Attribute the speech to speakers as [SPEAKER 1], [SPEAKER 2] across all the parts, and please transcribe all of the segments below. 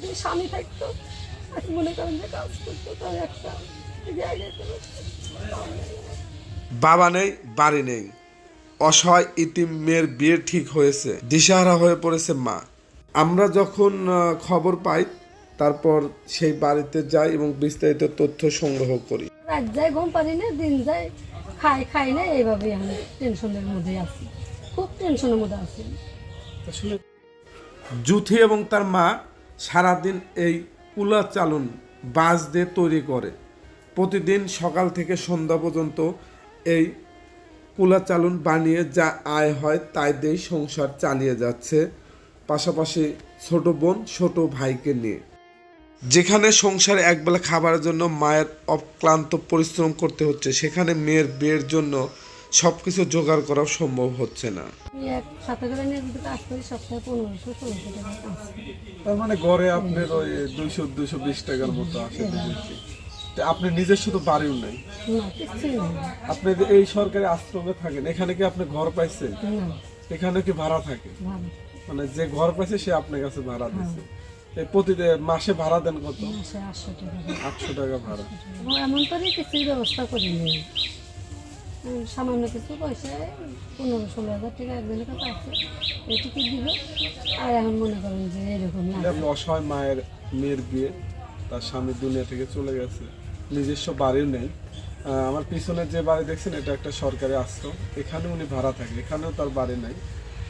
[SPEAKER 1] যদি স্বামী থাকতো আজ মনে করেন যে কাজ করতো তার একটা
[SPEAKER 2] বাবা নেই বাড়ি নেই। অসহায় ইতিম মেয়ের বিয়ে ঠিক হয়েছে দিশাহারা হয়ে পড়েছে মা। আমরা যখন খবর পাই তারপর সেই বাড়িতে যাই এবং বিস্তারিত তথ্য সংগ্রহ করি।
[SPEAKER 1] রাত যায় ঘুম পারি না দিন যায় খাই খাই না এইভাবেই আমি টেনশনের মধ্যে আছি। খুব টেনশনের মধ্যে আছি।
[SPEAKER 2] জুথি এবং তার মা সারাদিন এই কুলা চালন বাঁশ দিয়ে তৈরি করে। প্রতিদিন সকাল থেকে সন্ধ্যা পর্যন্ত এই কুলা চালন বানিয়ে যা আয় হয় তাই দিয়েই সংসার চালিয়ে যাচ্ছে, পাশাপাশি ছোট বোন, ছোট ভাইকে নিয়ে। যেখানে সংসারে একবেলা খাবারের জন্য মায়ের অক্লান্ত পরিশ্রম করতে হচ্ছে, সেখানে মেয়ের বিয়ের জন্য সব কিছু জোগাড় করা সম্ভব হচ্ছে না।
[SPEAKER 3] তার মানে গড়ে আপনার ওই দুইশো দুইশো বিশ টাকার মতো আসে আপনি নিজের শুধু বাড়িও নেই? আপনি এই সরকারি আশ্রমে থাকেন এখানে কি আপনি ঘর পাইছেন? এখানে কি ভাড়া থাকে? মানে যে ঘর পাইছে সে আপনার কাছে ভাড়া দিচ্ছে এই প্রতিদিন মাসে ভাড়া দেন কত?
[SPEAKER 1] আটশো টাকা।
[SPEAKER 3] ভাড়া।
[SPEAKER 1] এমন করে কিছুই ব্যবস্থা করি নেই উম, সামান্য কিছু পয়সায় পনেরো ষোলো হাজার টাকা একজনের কাছে আছে, এটুকু দিল আর এখন মনে করেন যে এরকম
[SPEAKER 3] অসহায় মায়ের, মেয়ের বিয়ে, তার স্বামী দুনিয়া থেকে চলে গেছে। নিজস্ব বাড়িও নেই। আমার পিছনে যে বাড়ি দেখছেন, এটা একটা সরকারি আশ্রম। এখানে উনি ভাড়া থাকে, এখানেও তার বাড়ি নাই।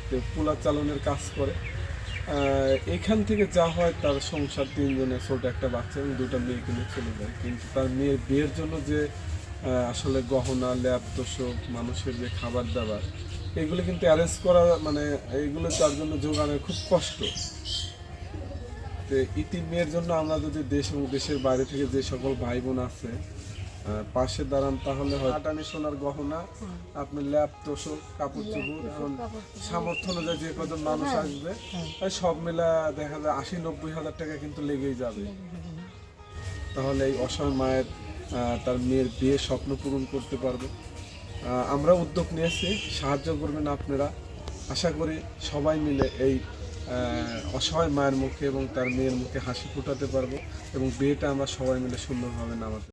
[SPEAKER 3] তো কুলা চালনের কাজ করে। এখান থেকে যা হয়, তার সংসার তিনজনের ছোট একটা বাচ্চা এবং দুটো মেয়েকে নিয়ে চলে যায়। কিন্তু তার মেয়ের বিয়ের জন্য যে আসলে গহনা ল্যাপ তোষক মানুষের যে খাবার দাবার এগুলো কিন্তু অ্যারেঞ্জ করা মানে এইগুলো তার জন্য জোগানের খুব কষ্ট। তো ইতি মেয়ের জন্য আমরা যদি দেশ এবং দেশের বাইরে থেকে যে সকল ভাই বোন আছে পাশে দাঁড়ান তাহলে হয় আটানি সোনার গহনা আপনি ল্যাপ তোষক কাপড় চোপড় এখন সামর্থ্য অনুযায়ী যে কজন মানুষ আসবে সব মিলা দেখা যায় আশি নব্বই হাজার টাকা কিন্তু লেগেই যাবে। তাহলে এই অসহায় মায়ের তার মেয়ের বিয়ে স্বপ্ন পূরণ করতে পারবে। আমরা উদ্যোগ নিয়েছি, সাহায্য করবেন আপনারা। আশা করি সবাই মিলে এই অসহায় মায়ের মুখে এবং তার মেয়ের মুখে হাসি ফোটাতে পারব এবং বিয়েটা আমরা সবাই মিলে সুন্দরভাবে নামাতে